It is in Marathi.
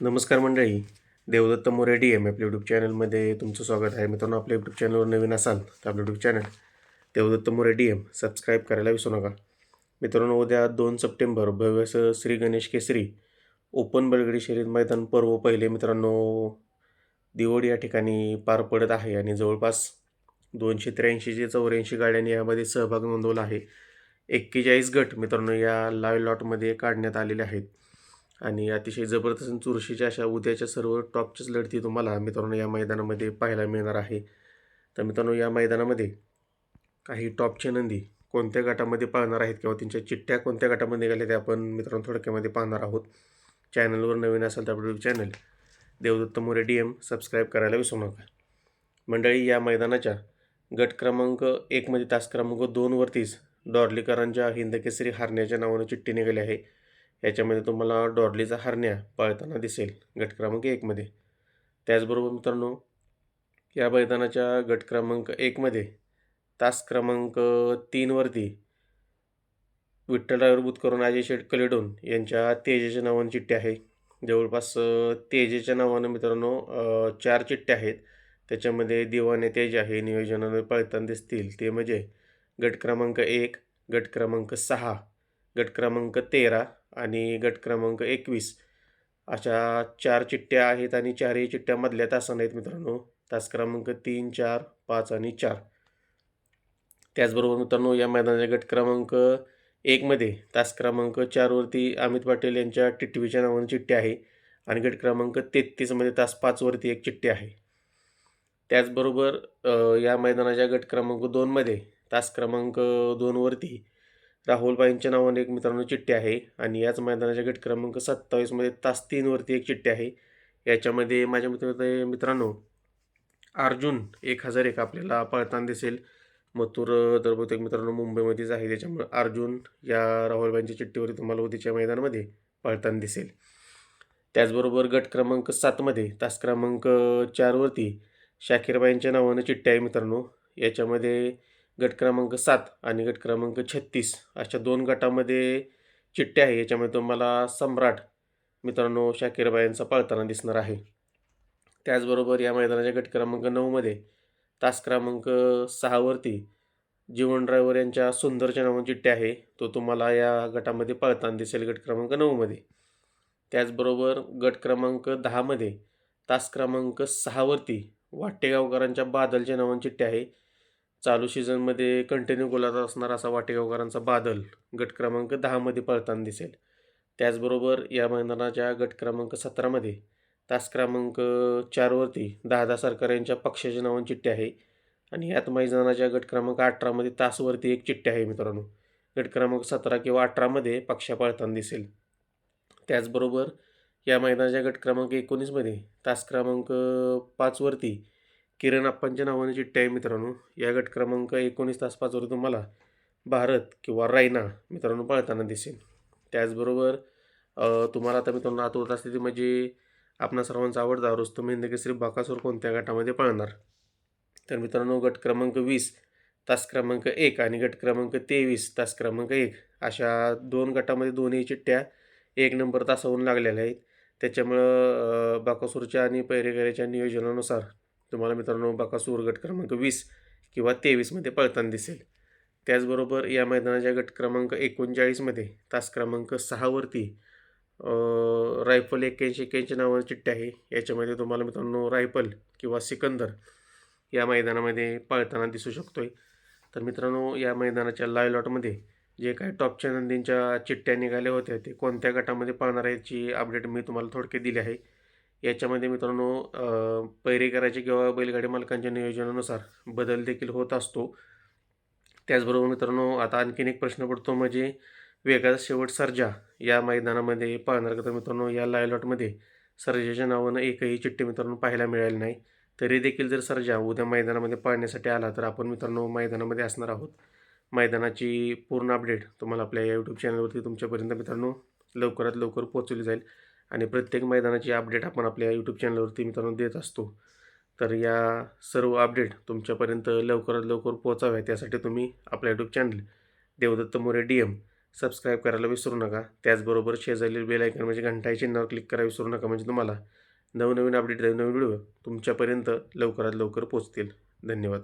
नमस्कार मंडळी. देवदत्त मोरे डी एम आपल्या यूट्यूब चॅनलमध्ये तुमचं स्वागत आहे. मित्रांनो आपल्या यूट्यूब चॅनलवर नवीन असाल तर आपलं YouTube channel Devdatta More D M subscribe करायला विसरू नका. मित्रांनो उद्या दोन सप्टेंबर भव्य श्री गणेश केसरी ओपन बलगडी शर्यत मैदान पर्व पहिले मित्रांनो दिवड या ठिकाणी पार पडत आहे आणि जवळपास दोनशे त्र्याऐंशी ते चौऱ्याऐंशी गाड्यांनी यामध्ये सहभाग नोंदवला आहे. एक्केचाळीस गट मित्रांनो या लाईव्ह लॉटमध्ये काढण्यात आलेले आहेत. आणि अतिशय जबरदस्त आणि चुरशीच्या अशा उद्याच्या सर्व टॉपच्याच लढती तुम्हाला मित्रांनो या मैदानामध्ये पाहायला मिळणार आहे. तर मित्रांनो या मैदानामध्ये काही टॉपचे नंदी कोणत्या गटामध्ये पाहणार आहेत किंवा त्यांच्या चिठ्ठ्या कोणत्या गटामध्ये निघाल्या ते आपण मित्रांनो थोडक्यामध्ये पाहणार आहोत. चॅनलवर नवीन असाल तर आपलं channel Devdatta More D M subscribe करायला विसरू नका. मंडळी या मैदानाच्या गट क्रमांक एकमध्ये तास क्रमांक दोनवरतीच डॉर्लीकरांच्या हिंदकेसरी हारण्याच्या नावानं चिठ्ठी निघाली आहे. याच्यामध्ये तुम्हाला डॉर्लीचा हरण्या पळताना दिसेल गट क्रमांक एकमध्ये त्याचबरोबर मित्रांनो या मैदानाच्या गट क्रमांक एकमध्ये तास क्रमांक तीनवरती विठ्ठलराव बुतकरून अजय शेठ कलेडोन यांच्या तेजेच्या नावानं चिठ्ठी आहे. जवळपास तेजेच्या नावानं मित्रांनो चार चिठ्ठ्या आहेत. त्याच्यामध्ये दिवाने तेज आहे नियोजनाने पळताना दिसतील. ते म्हणजे गट क्रमांक एक गट क्रमांक सहा गट क्रमांक तेरा आणि गट क्रमांक एकवीस. अशा चार चिठ्ठ्या आहेत आणि चारही चिठ्ठ्या मधल्या तासांना आहेत मित्रांनो. तास क्रमांक तीन चार पाच आणि चार. त्याचबरोबर मित्रांनो या मैदानाच्या गट क्रमांक एकमध्ये तास क्रमांक चारवरती अमित पाटील यांच्या टिटवीच्या नावाने चिठ्ठी आहे आणि गट क्रमांक तेहतीसमध्ये तास पाचवरती एक चिठ्ठी आहे. त्याचबरोबर या मैदानाच्या गट क्रमांक दोनमध्ये तास क्रमांक दोनवरती राहुलबाईंच्या नावाने एक मित्रांनो चिठ्ठी आहे आणि याच मैदानाच्या गट क्रमांक सत्तावीसमध्ये तास तीनवरती एक चिठ्ठी आहे. याच्यामध्ये माझ्या मित्र मित्रांनो अर्जुन एक हजार एक आपल्याला पळताना दिसेल. मथुर तर बहुतेक मित्रांनो मुंबईमध्येच आहे. त्याच्यामुळे अर्जुन या राहुलबाईंच्या चिठ्ठीवरती तुम्हाला उद्याच्या मैदानामध्ये पळताना दिसेल. त्याचबरोबर गट क्रमांक सातमध्ये तास क्रमांक चारवरती शाकीरबाईंच्या नावानं चिठ्ठी आहे मित्रांनो. याच्यामध्ये गट क्रमांक सात आणि गट क्रमांक छत्तीस अशा दोन गटामध्ये चिठ्ठ्या आहे. याच्यामध्ये तुम्हाला सम्राट मित्रांनो शाकीरबाईंचा पळताना दिसणार आहे. त्याचबरोबर या मैदानाच्या गट क्रमांक नऊमध्ये तास क्रमांक सहावरती जीवन ड्रायव्हर यांच्या सुंदरच्या नावाची चिठ्ठी आहे. तो तुम्हाला या गटामध्ये पळताना दिसेल गट क्रमांक नऊमध्ये त्याचबरोबर गट क्रमांक दहामध्ये तास क्रमांक सहावरती वाटेगावकरांच्या बादलच्या नावाची चिठ्ठी आहे. चालू सीझनमध्ये कंटिन्यू गोलात असणार असा वाटेगावकरांचा बादल गट क्रमांक दहामध्ये पळताना दिसेल. त्याचबरोबर या मैदानाच्या गट क्रमांक सतरामध्ये तास क्रमांक चारवरती दहा सरकार यांच्या पक्षाचे नावान चिठ्ठी आहे. आणि यात मैदानाच्या गट क्रमांक अठरामध्ये तासवरती एक चिठ्ठी आहे मित्रांनो. गट क्रमांक सतरा किंवा अठरामध्ये पक्षा पळताना दिसेल. त्याचबरोबर या मैदानाच्या गट क्रमांक एकोणीसमध्ये तास क्रमांक पाचवरती किरण अप्पांच्या नावाने चिठ्ठी आहे मित्रांनो या गट क्रमांक एकोणीस तास पाचवर तुम्हाला भारत किंवा रायना मित्रांनो पळताना दिसेल. त्याचबरोबर तुम्हाला आता मित्रांनो आत होत असते ती म्हणजे आपणा सर्वांचा आवडता रुस्तम हिंदकेसरी बाकासूर कोणत्या गटामध्ये पळणार? तर मित्रांनो गट क्रमांक वीस तास क्रमांक एक आणि गट क्रमांक तेवीस तास क्रमांक एक अशा दोन गटामध्ये दोन्ही चिठ्ठ्या एक नंबर तासावरून लागलेल्या आहेत. त्याच्यामुळं बाकासूरच्या आणि पैरेकऱ्याच्या नियोजनानुसार तुम्हाला मित्रांनो बाकासूर गट क्रमांक वीस किंवा तेवीसमध्ये पळताना दिसेल. त्याचबरोबर या मैदानाच्या गट क्रमांक एकोणचाळीसमध्ये तास क्रमांक सहावरती रायफल एक्क्याऐंशी एक्क्याऐंशी नावाची चिठ्ठी आहे. याच्यामध्ये तुम्हाला मित्रांनो रायफल किंवा सिकंदर या मैदानामध्ये पळताना दिसू शकतो आहे तर मित्रांनो या मैदानाच्या लायलॉटमध्ये लॉटमध्ये जे काही टॉपच्या नंदींच्या चिठ्ठ्या निघाल्या होत्या ते कोणत्या गटामध्ये पळणार आहे याची अपडेट मी तुम्हाला थोडके दिली आहे. याच्यामध्ये मित्रांनो पैरेकराचे किंवा बैलगाडी मालकांच्या नियोजनानुसार बदल देखील होत असतो. त्याचबरोबर मित्रांनो आता आणखीन एक प्रश्न पडतो म्हणजे वेगाचा शेवट सर्जा या मैदानामध्ये पाहणार का? तर मित्रांनो या लायलॉटमध्ये सर्जाच्या नावानं एकही चिठ्ठी मित्रांनो पाहायला मिळाली नाही. तरी देखील जर सर्जा उद्या मैदानामध्ये पाहण्यासाठी आला तर आपण मित्रांनो मैदानामध्ये असणार आहोत. मैदानाची पूर्ण अपडेट तुम्हाला आपल्या या यूट्यूब चॅनलवरती तुमच्यापर्यंत मित्रांनो लवकरात लवकर पोहोचवली जाईल. आणि प्रत्येक मैदानाची अपडेट आपण आपल्या यूट्यूब चॅनलवरती मित्रांनो देत असतो. तर या सर्व अपडेट तुमच्यापर्यंत लवकरात लवकर पोहोचाव्या त्यासाठी तुम्ही आपल्या YouTube channel Devdatta More D M subscribe करायला विसरू नका. त्याचबरोबर शेजारील बेल आयकॉन म्हणजे घंटाई चिन्हावर क्लिक करायला विसरू नका. म्हणजे तुम्हाला नवनवीन अपडेट नवीन व्हिडिओ तुमच्यापर्यंत लवकरात लवकर पोचतील धन्यवाद.